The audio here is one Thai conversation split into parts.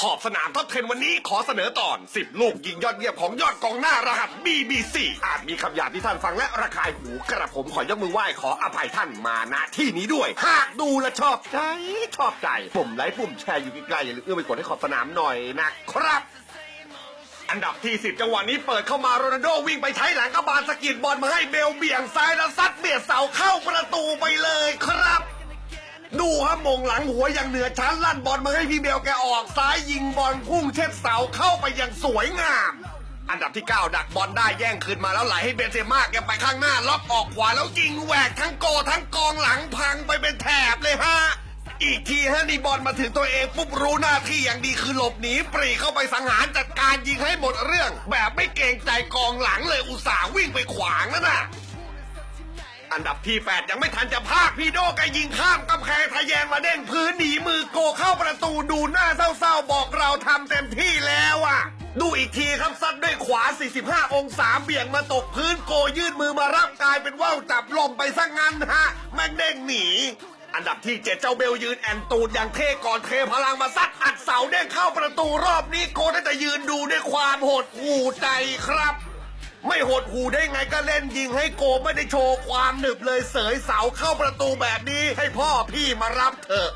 ขอบสนามท็อป10วันนี้ขอเสนอตอน 10 ลูกยิงยอดเยี่ยมของยอดกองหน้ารหัส BBC อาจมีคำหยาบที่ท่านฟังและระคายหูกระผมขอยกมือไหว้ขออภัยท่านมาณที่นี้ด้วย หากดูและชอบใจชอบใจปุ่มไลค์ปุ่มแชร์อยู่ใกล้ๆอย่าลืมเอื้อมไปกดให้ขอบสนามหน่อยนะครับอันดับที่ 10 จังหวะนี้เปิดเข้ามาโรนัลโดวิ่งไปใช้หลังกระบาลสกิดบอลมาให้เบลเบี่ยงซ้ายแล้วซัดเบียดเสาเข้าประตูไปเลยครับ ดูฮะมงหลังหัวอย่างเหนือชั้นลั่นบอลมาให้พี่เบลแกออกซ้ายยิงบอลพุ่งเช็ดเสาเข้าไปอย่างสวยงาม อันดับที่ 9 ดักบอลได้แย่งคืนมาแล้วไหลให้เบนเซม่าแกไปข้างหน้าล็อกออกขวาแล้วยิงแหวกทั้งโกทั้งกองหลังพังไปเป็นแถบเลยฮะอีกทีฮะนี่บอลมาถึงตัวเองปุ๊บรู้หน้าที่อย่างดีคือหลบหนีปรีเข้าไปสังหารจัดการยิงให้หมดเรื่อง แบบไม่เกรงใจกองหลังเลยอุตส่าห์วิ่งไปขวางนั่นน่ะ อันดับที่ 8 ยังไม่ทันจะพากพี่โดก็ยิงข้ามกำแพงทะแยงมาเด้งพื้นหนีมือโกเข้าประตูดูหน้าเศร้าๆ บอกเราทำเต็มที่แล้วอะ ดูอีกทีครับซัดด้วยขวา 45 องศาเบี่ยงมาตกพื้นโกยื่นมือมารับกลายเป็นว่าวจับลมไปซะงั้นฮะ แม่งเด้งหนี อันดับที่ 7 เจ้าเบลยืนแอนตูดอย่างเท่ก่อนเทพลังมาซัดอัดเสาเด้งเข้าประตูรอบนี้โกได้แต่ยืนดูด้วยความโหดหู่ใจครับ ไม่หดหูได้ไงก็เล่นยิงให้โกไม่ได้โชว์ความหนึบเลยเสยเสาเข้าประตูแบบนี้ให้พ่อพี่มารับเถอะ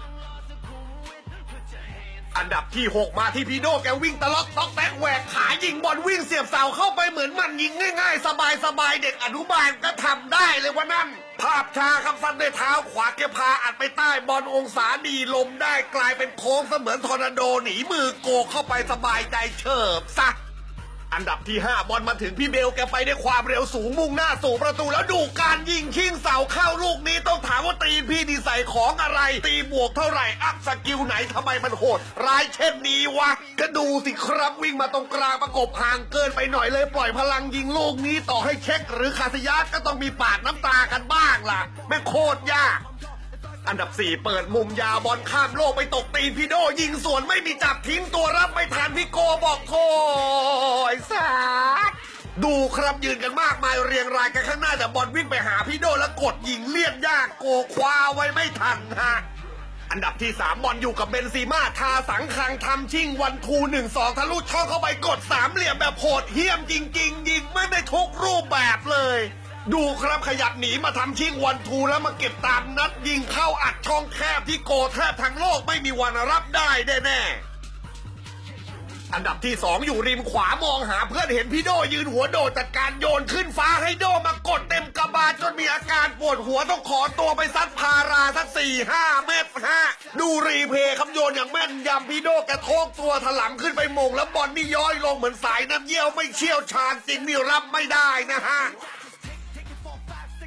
อันดับที่ 6 มาที่พีโดแกวิ่งตะล็อกต๊อกแตกแหวกขายิงบอลวิ่งเสียบเสาเข้าไปเหมือนมันยิงง่าย ๆ สบายๆเด็กอนุบาลก็ทำได้เลยว่านั่นภาพช้าครับฟันด้วยเท้าขวาแกพาอัดไปใต้บอลองศาดีลมได้กลายเป็นโค้งเสมือนทอร์นาโดหนีมือโกเข้าไปสบายใจเฉิบซะ อันดับที่ 5 บอลมาถึงพี่เบลแกไปด้วยความเร็วสูงมุ่งหน้าสู่ประตูแล้วดูการยิงชิงเสาเข้าลูกนี้ต้องถามว่าตีพี่ดีใส่ของอะไร ตีบวกเท่าไหร่ อัพสกิลไหนทำไมมันโหด ร้ายเช่นนี้วะก็ดูสิครับวิ่งมาตรงกลางประกบห่างเกินไปหน่อยเลยปล่อยพลังยิงลูกนี้ต่อให้เช็ค หรือคาสยาก็ต้องมีปาดน้ำตากันบ้างล่ะแม่โคตรยาก อันดับ 4 เปิดมุมยาวบอลข้ามโลกไปตกตีนพี่โดยิงสวนไม่มีจับทิ้งตัวรับไม่ทันพี่โกบอกโทยสาดดูครับยืนกันมากมายเรียงรายกันข้างหน้าแต่บอลวิ่งไปหาพี่โดแล้วกดยิงเลียดยากโกคว้าไว้ไม่ทันฮะอันดับที่ 3 บอลอยู่กับเบนซีมาทาสังคังทำชิ่งวันทูหนึ่งสองทะลุช่องเข้าไปกดสามเหลี่ยมแบบโหดเหี้ยมจริง ๆ ยิงไม่ได้ทุกรูปแบบเลย ดูครับขยับหนีมาทำชิ่งวันทูแล้วมาเก็บตามนัดยิงเข้าอัดช่องแคบที่โกแทบทั้งโลกไม่มีวันรับได้แน่ๆ อันดับที่2องอยู่ริมขวามองหาเพื่อนเห็นพี่โดยืนหัวโดดจัดการโยนขึ้นฟ้าให้โดมากดเต็มกระบาลจนมีอาการปวดหัวต้องขอตัวไปซัดพาราสักสี่ห้าเมตรฮะดูรีเพย์คำโยนอย่างแม่นยำพี่โดแกโทกตัวถลำขึ้นไปมงแล้วบอลนี่ย้อยลงเหมือนสายน้ำเยี่ยวไม่เชี่ยวชาญจริงนี่รับไม่ได้นะฮะ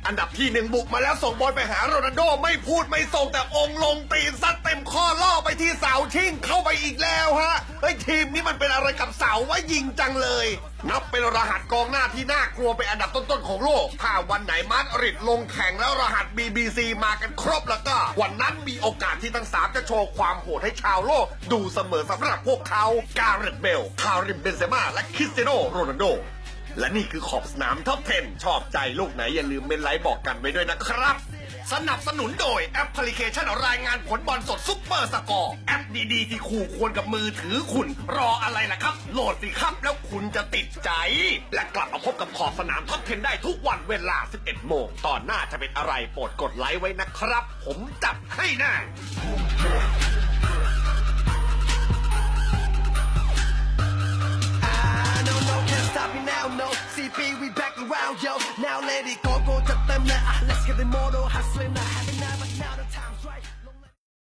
อันดับที่หนึ่งบุกมาแล้วส่งบอลไปหาโรนัลโดไม่พูดไม่ส่งแต่องลงตีนซัดเต็มข้อล่อไปที่เสาชิ่งเข้าไปอีกแล้วฮะเฮ้ทีมนี้มันเป็นอะไรกับเสาว่ายิงจังเลย นับเป็นรหัสกองหน้าที่น่ากลัวเป็นอันดับต้นๆของโลก ถ้าวันไหนมาดริดลงแข่งแล้วรหัส BBC มากันครบแล้วก็ วันนั้นมีโอกาสที่ทั้งสามจะโชว์ความโหดให้ชาวโลก ดูเสมอสำหรับพวกเขาการเรตเบล คาริมเบนเซม่าและคริสเตียโนโรนัลโด และนี่คือขอบสนามท็อป10ชอบใจลูกไหนอย่าลืมเมนไลค์บอกกันไว้ด้วยนะครับ สนับสนุนโดยแอปพลิเคชันรายงานผลบอลสดซุปเปอร์สกอร์ แอปดีๆ ที่คู่ควรกับมือถือคุณ รออะไรล่ะครับ โหลดสิครับแล้วคุณจะติดใจ และกลับมาพบกับขอบสนามท็อป10ได้ทุกวันเวลา 11 โมงตอนหน้าจะเป็นอะไรโปรดกดไลค์ไว้นะครับ ผมจัดให้แน่ CP we back around yo. Now let it go go to them now. Let's get the motor hustling having now but now the time's right